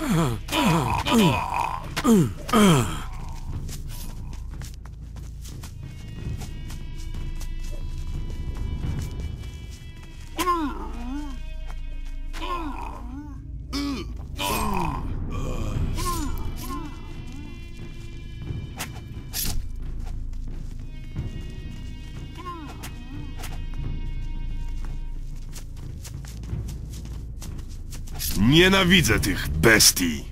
Uh, uh, uh, uh. Nienawidzę tych bestii.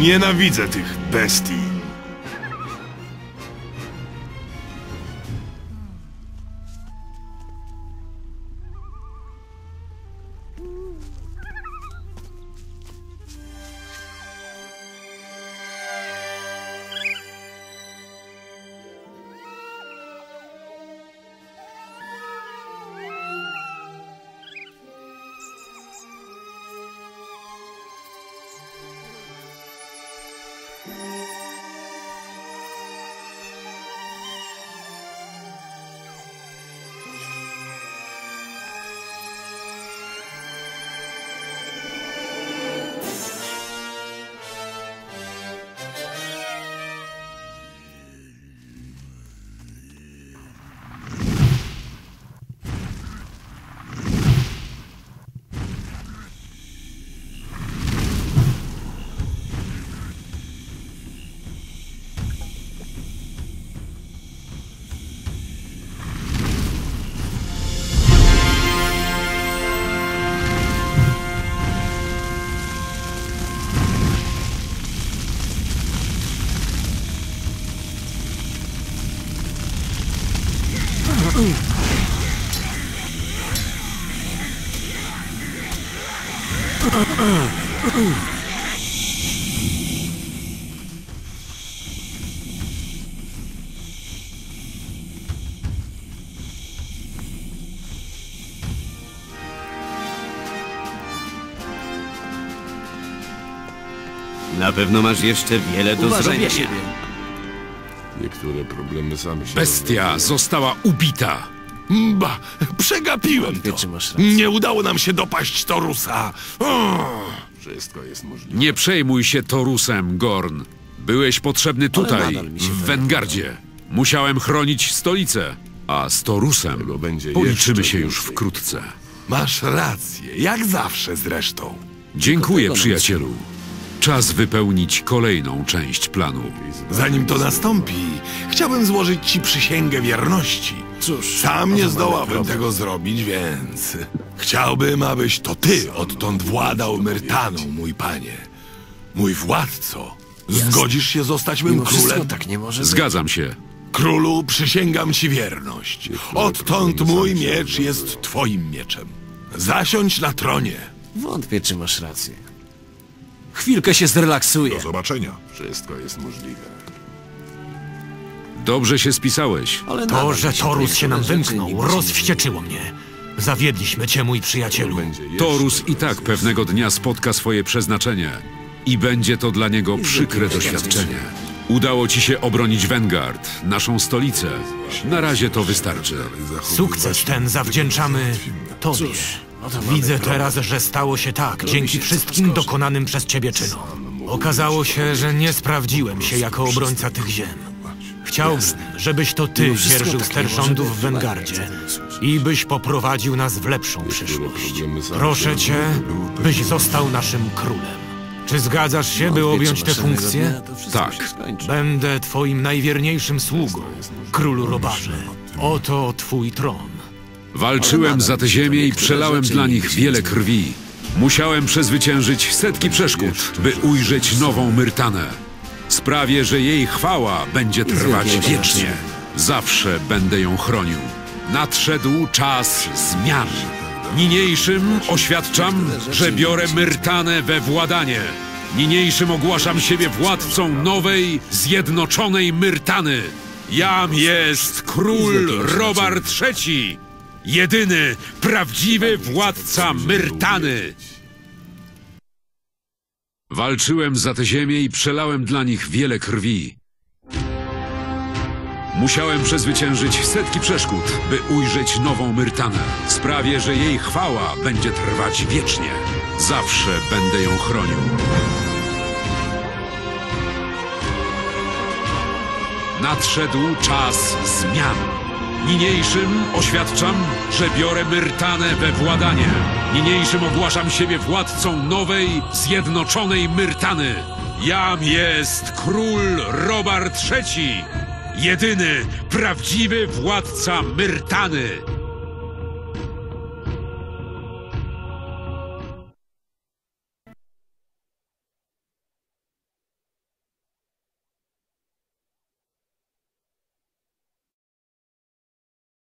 Nienawidzę tych bestii. Na pewno masz jeszcze wiele do Uważaj na zrobienia. siebie. Niektóre problemy same się Bestia została ubita. Mba, przegapiłem to. czy masz rację. Nie udało nam się dopaść Torusa. O! Wszystko jest możliwe. Nie przejmuj się Torusem, Gorn. Byłeś potrzebny tutaj, w. Wengardzie. Musiałem chronić stolicę. A z Torusem policzymy się już wkrótce. Masz rację, jak zawsze zresztą. Dziękuję, przyjacielu. Czas wypełnić kolejną część planu. Zanim to nastąpi, chciałbym złożyć ci przysięgę wierności. Cóż, Sam nie zdołałbym tego zrobić, więc chciałbym, abyś to ty odtąd władał Myrtaną, mój panie. Mój władco. Zgodzisz się zostać mym królem? tak nie może być. Zgadzam się. Królu, przysięgam ci wierność. Odtąd mój miecz jest twoim mieczem. Zasiądź na tronie. Wątpię, czy masz rację. Chwilkę się zrelaksuję. zobaczenia. Wszystko jest możliwe. Dobrze się spisałeś. Ale To, że Torus się nam wymknął, rozwścieczyło mnie. Zawiedliśmy cię, mój przyjacielu. Torus i tak pewnego dnia spotka swoje przeznaczenie. I będzie to dla niego przykre doświadczenie. Udało ci się obronić Vanguard, naszą stolicę. Na razie to wystarczy. Sukces ten zawdzięczamy Tobie. Widzę teraz, że stało się tak, dzięki wszystkim dokonanym przez ciebie czynom. Okazało się, że nie sprawdziłem się jako obrońca tych ziem. Chciałbym, żebyś to ty dzierżył ster nie może rządów w. Wengardzie i byś poprowadził nas w lepszą przyszłość. Proszę cię, byś został naszym królem. Czy zgadzasz się, by objąć tę funkcję? Tak. Będę twoim najwierniejszym sługą, królu Robarze. Oto twój tron. Walczyłem za tę ziemię i przelałem dla nich wiele krwi. Musiałem przezwyciężyć setki przeszkód, by ujrzeć nową Myrtanę. Sprawię, że jej chwała będzie trwać wiecznie. Zawsze będę ją chronił. Nadszedł czas zmian. Niniejszym oświadczam, że biorę Myrtanę we władanie. Niniejszym ogłaszam siebie władcą nowej, zjednoczonej Myrtany. Jam jest król Robert III, jedyny, prawdziwy władca Myrtany. Walczyłem za tę ziemię i przelałem dla nich wiele krwi. Musiałem przezwyciężyć setki przeszkód, by ujrzeć nową Myrtanę. Sprawię, że jej chwała będzie trwać wiecznie. Zawsze będę ją chronił. Nadszedł czas zmian. Niniejszym oświadczam, że biorę Myrtanę we władanie. Niniejszym ogłaszam siebie władcą nowej, zjednoczonej Myrtany. Jam jest król Robert III, jedyny, prawdziwy władca Myrtany.